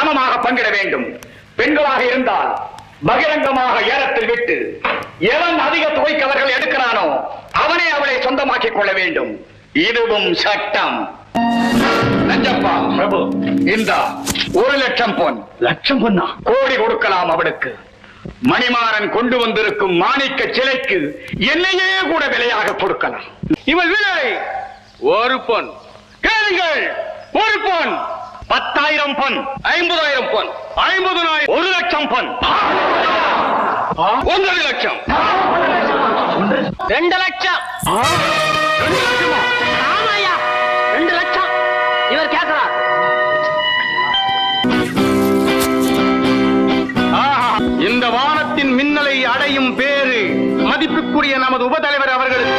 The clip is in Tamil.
சமமாக பங்கிட வேண்டும். பெண்களாக இருந்தால் பகிரங்கமாக ஏலத்தில் விட்டு எவன் அதிக தொகைக்கு அவர்கள் எடுக்கிறானோ அவனே அவளை சொந்தமாக்கிக் கொள்ள வேண்டும். இதுவும் சட்டம். நஞ்சப்பா பிரபு. இந்த ஒரு லட்சம் பொன். லட்சம் பொண்ணா கோடி கொடுக்கலாம் அவளுக்கு. மணிமாறன் கொண்டு வந்திருக்கும் மாணிக்க சிலைக்கு என்னையே கூட விலையாக கொடுக்கலாம். இவள் விலை ஒரு பொன். கேளுங்கள் ஒரு பொன். பத்தாயிரம் பொன் ஐம்பதாயிரம் பொன் ஐம்பதனாயிரம். ஒரு லட்சம் பொன் ஒன்பது லட்சம். ரெண்டு லட்சம். ரெண்டு லட்சமா? ஆமாயா இந்த வானத்தின் மின்னலை அடையும் பேரு மதிப்புக்குரிய நமது உபதலைவர் அவர்களுக்கு